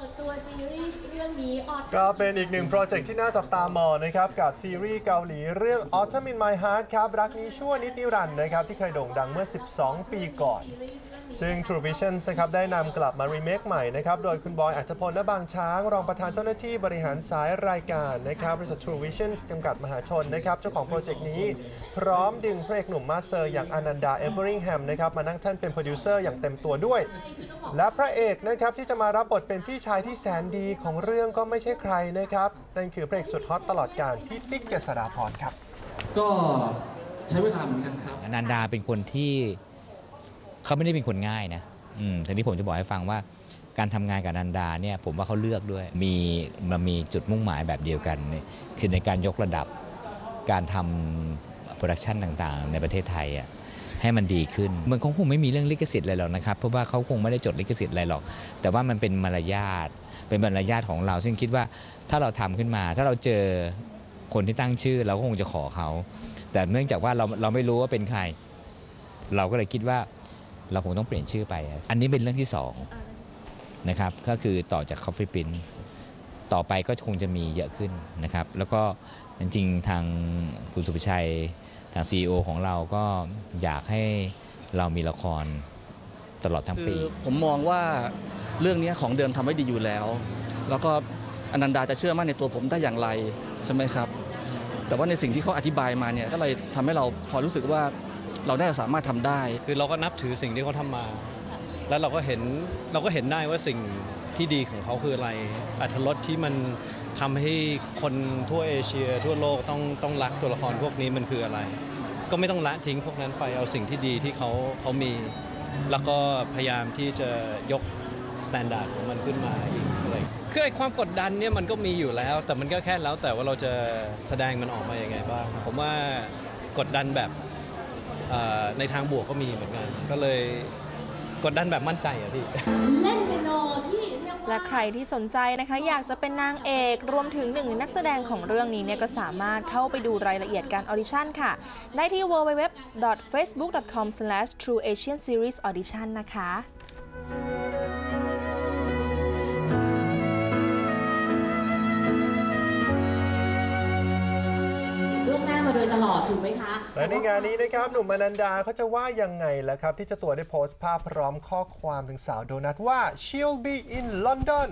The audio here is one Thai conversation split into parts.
ปิดตัวซีรีส์เรื่องนี้ออก็เป็นอีกหนึ่งโปรเจกต์ที่น่าจับตามองนะครับ กับซีรีส์เกาหลีเรื่อง Autumn in My Heart ครับ รักนี้ชั่วนิดนิรันดร์นะครับ ที่เคยโด่งดังเมื่อ 12 ปีก่อน ซึ่ง True Vision นะครับได้นำกลับมารีเมคใหม่นะครับ โดยคุณบอยอัจฉพลณบางช้าง รองประธานเจ้าหน้าที่บริหารสายรายการนะครับบริษัท True Vision จำกัดมหาชนนะครับ เจ้าของโปรเจกต์นี้ พร้อมดึงพระเอกหนุ่มมาสเตอร์อย่างอนันดาเอเวอริงแฮมนะครับมานั่งแท่านเป็นโปรดิวเซอร์อย่างเต็มตัวด้วย และพระเอกนะครับที่จะมารับบทเป็นพี่ชายที่แสนดีของเรื่องก็ไม่ใช่ใครนะครับนั่นคือพระเอกสุดฮอตตลอดการพี่ติ๊กเจษฎาพรครับ ก็ใช้เวลาเหมือนกันครับอนันดาเป็นคนที่ เขาไม่ได้เป็นคนง่ายนะอทีนี้ผมจะบอกให้ฟังว่า การทำงานกับนันดาเนี่ยผมว่าเขาเลือกด้วย มีมันมีจุดมุ่งหมายแบบเดียวกัน คือในการยกระดับการทำโปรดักชันต่างๆ ในประเทศไทยอะให้มันดีขึ้น มันคงคงไม่มีเรื่องลิขสิทธิ์อะไรหรอกนะครับ เพราะว่าเขาคงไม่ได้จดลิขสิทธิ์อะไรหรอก แต่ว่ามันเป็นมารยาท เป็นมารยาทของเรา ซึ่งคิดว่าถ้าเราทำขึ้นมา ถ้าเราเจอคนที่ตั้งชื่อ เราก็คงจะขอเขา แต่เนื่องจากว่าเราเราไม่รู้ว่าเป็นใคร เราก็เลยคิดว่า เราคงต้องเปลี่ยนชื่อไป อันนี้เป็นเรื่องที่สองนะครับก็คือต่อจาก Coffee Prince ต่อไปก็คงจะมีเยอะขึ้นนะครับ แล้วก็จริงๆทางคุณสุภชัยทาง CEO ของเราก็อยากให้เรามีละครตลอดทั้งคืปีอผมมองว่าเรื่องนี้ของเดิมทำไว้ดีอยู่แล้ว แล้วก็อนันดาจะเชื่อมั่นในตัวผมได้อย่างไรใช่ไหมครับ แต่ว่าในสิ่งที่เขาอธิบายมาเนี่ยก็เลยทำให้เราพอรู้สึกว่า เราได้สามารถทำได้ คือเราก็นับถือสิ่งที่เขาทำมา แล้วเราก็เห็นเราก็เห็นได้ว่าสิ่งที่ดีของเขาคืออะไรอัธรสที่มันทำให้คนทั่วเอเชีย ทั่วโลกต้องต้องรักตัวละครพวกนี้มันคืออะไร ก็ไม่ต้องละทิ้งพวกนั้นไปเอาสิ่งที่ดีที่เขาเขามี แล้วก็พยายามที่จะยกสแตนดาร์ดของมันขึ้นมาอีกอะไรคือไอ้ความกดดันเนี่ยมันก็มีอยู่แล้ว แต่มันก็แค่แล้วแต่ว่าเราจะแสดงมันออกมาอย่างไงบ้างผมว่ากดดันแบบ ในทางบวกก็มีเหมือนกัน ก็เลยกดดันแบบมั่นใจอะพี่ เล่นเปียโนที่เรียกว่าและใครที่สนใจนะคะ อยากจะเป็นนางเอกรวมถึงหนึ่งในนักแสดงของเรื่องนี้เนี่ยก็สามารถเข้าไปดูรายละเอียดการออดิชั่นค่ะ ได้ที่ www.facebook.com/trueasianseriesaudition นะคะ องหน้ามาโดยตลอดถูกไหมคะและในงานนี้นะครับหนุ่มอนันดาเขาจะว่ายังไงล่ะครับ ที่เจะตัวได้โพสต์ภาพพร้อมข้อความถึงสาวโดนัทว่า she'll be in London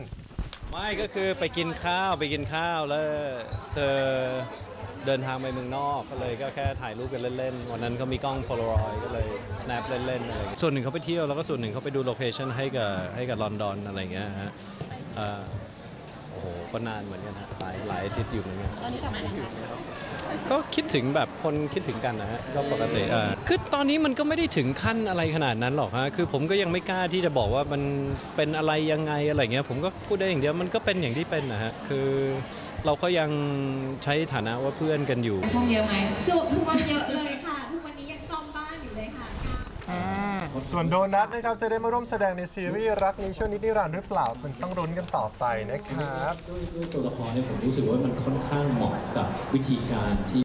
ไม่ก็คือไปกินข้าวไปกินข้าวแล้วเธอเดินทางไปเมืองนอกก็เลยก็แค่ถ่ายรูปกันเล่นๆ วันนั้นเขามีกล้องโพลารอยก็เลย snap เล่นๆอะไรอย่างเงี้ยส่วนหนึ่งเขาไปเที่ยวแล้วก็ส่วนหนึ่งเขาไปดูโลเคชั่นให้กับให้กับลอนดอนอะไรอย่างเงี้ยฮะเอ่อโอ้โหก็นานเหมือนกันฮะหลายหลายอาทิตย์อยู่เหมือนกันก็ คิดถึงแบบคนคิดถึงกันนะฮะก็ปกติเออคือตอนนี้มันก็ไม่ได้ถึงขั้นอะไรขนาดนั้นหรอกฮะคือผมก็ยังไม่กล้าที่จะบอกว่ามันเป็นอะไรยังไงอะไรเงี้ยผมก็พูดได้อย่างเดียวมันก็เป็นอย่างที่เป็นนะฮะคือเราก็ยังใช้ฐานะว่าเพื่อนกันอยู่ ห้องเยอะไหมสุดทุกวันเยอะเลยค่ะ ทุกวันนี้ยังซ่อมบ้านอยู่เลยค่ะ ส่วนโดนัทนะครับจะได้มาร่วมแสดงในซีรีส์รักนี้ช่วงนี้นิรันดร์หรือเปล่ามันต้องรุ้นกันต่อไปนะครับด้วยตัวละครเนี่ยผมรู้สึกว่ามันค่อนข้างเหมาะกับวิธีการที่